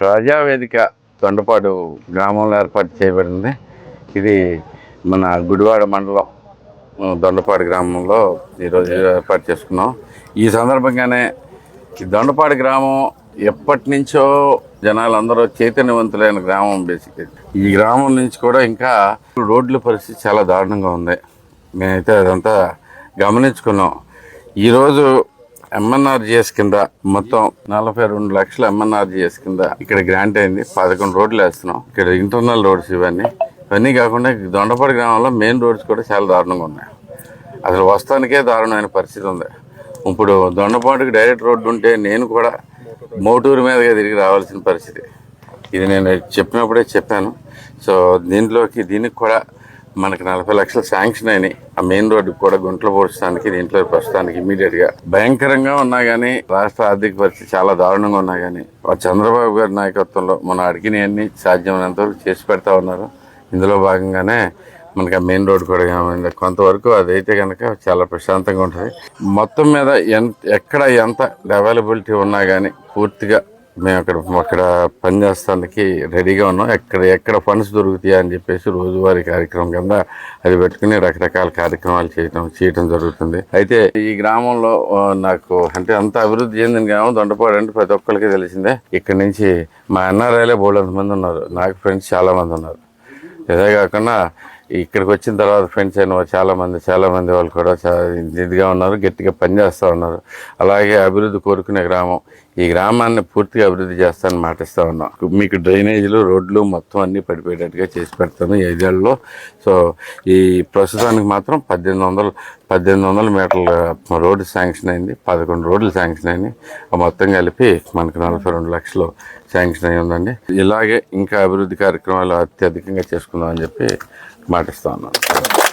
ప్రజావేదిక తొండపాడు గ్రామంలో ఏర్పాటు చేయబడింది. ఇది మన గుడివాడ మండలం దొండపాడు గ్రామంలో ఈరోజు ఏర్పాటు చేసుకున్నాం. ఈ సందర్భంగానే ఈ దొండపాడు గ్రామం ఎప్పటి నుంచో జనాలందరూ చైతన్యవంతులైన గ్రామం బేసిక్ ఈ గ్రామం నుంచి కూడా ఇంకా రోడ్ల పరిస్థితి చాలా దారుణంగా ఉంది. మేమైతే అదంతా గమనించుకున్నాం. ఈరోజు ఎంఎన్ఆర్జిఎస్ కింద మొత్తం నలభై రెండు లక్షల ఎంఎన్ఆర్జిఎస్ కింద ఇక్కడ గ్రాంట్ అయింది. పదకొండు రోడ్లు వేస్తున్నాం. ఇక్కడ ఇంటర్నల్ రోడ్స్ ఇవన్నీ. ఇవన్నీ కాకుండా దొండపాడు గ్రామంలో మెయిన్ రోడ్స్ కూడా చాలా దారుణంగా ఉన్నాయి. అసలు వస్తానికే దారుణమైన పరిస్థితి ఉంది. ఇప్పుడు దొండపాటుకి డైరెక్ట్ రోడ్డు ఉంటే నేను కూడా మోటూరు మీదగా తిరిగి రావాల్సిన పరిస్థితి. ఇది నేను చెప్పినప్పుడే చెప్పాను. సో దీంట్లోకి దీనికి కూడా మనకి నలభై లక్షలు శాంక్షన్ అయినాయి. ఆ మెయిన్ రోడ్డు కూడా గుంటలు పోడ్చడానికి దీంట్లో ప్రస్తుతానికి ఇమీడియట్గా. భయంకరంగా ఉన్నా కానీ రాష్ట్ర ఆర్థిక పరిస్థితి చాలా దారుణంగా ఉన్నా కానీ ఆ చంద్రబాబు గారి నాయకత్వంలో మనం అడిగినవన్నీ సాధ్యమైనంత వరకు చేసి పెడతా ఉన్నారు. ఇందులో భాగంగానే మనకి ఆ మెయిన్ రోడ్ కూడా ఏమైంది కొంతవరకు అదైతే కనుక చాలా ప్రశాంతంగా ఉంటుంది. మొత్తం మీద ఎంత ఎక్కడ ఎంత అవైలబిలిటీ ఉన్నా కానీ పూర్తిగా మేము అక్కడ అక్కడ పనిచేస్తానికి రెడీగా ఉన్నాం. ఎక్కడ ఎక్కడ ఫండ్స్ దొరుకుతాయి అని చెప్పేసి రోజువారీ కార్యక్రమం కింద అది పెట్టుకుని రకరకాల కార్యక్రమాలు చేయడం చేయడం జరుగుతుంది. అయితే ఈ గ్రామంలో నాకు అంటే అంత అభివృద్ధి చెందిన గ్రామం దొండపాడు అంటే ప్రతి ఒక్కరికి తెలిసిందే. ఇక్కడ నుంచి మా ఎన్ఆర్ఐలే బోల్డ్ మంది ఉన్నారు. నాకు ఫ్రెండ్స్ చాలామంది ఉన్నారు. ఇదే కాకుండా ఇక్కడికి వచ్చిన తర్వాత ఫ్రెండ్స్ అయిన చాలామంది చాలామంది వాళ్ళు కూడా చాలా ఇదిగా ఉన్నారు గట్టిగా పనిచేస్తూ ఉన్నారు. అలాగే అభివృద్ధి కోరుకునే గ్రామం. ఈ గ్రామాన్ని పూర్తిగా అభివృద్ధి చేస్తానని మాటిస్తూ ఉన్నాం. మీకు డ్రైనేజీలు రోడ్లు మొత్తం అన్ని పడిపోయేటట్టుగా చేసి పెడతాను ఐదేళ్ళలో. సో ఈ ప్రస్తుతానికి మాత్రం పద్దెనిమిది వందలు పద్దెనిమిది వందల మీటర్ల రోడ్డు శాంక్షన్ అయింది పదకొండు రోడ్లు శాంక్షన్ అయింది ఆ మొత్తం కలిపి మనకు నలభై రెండు లక్షలు శాంక్షన్ అయి ఉందండి. ఇలాగే ఇంకా అభివృద్ధి కార్యక్రమాలు అత్యధికంగా చేసుకుందామని చెప్పి మాటిస్తా ఉన్నాను.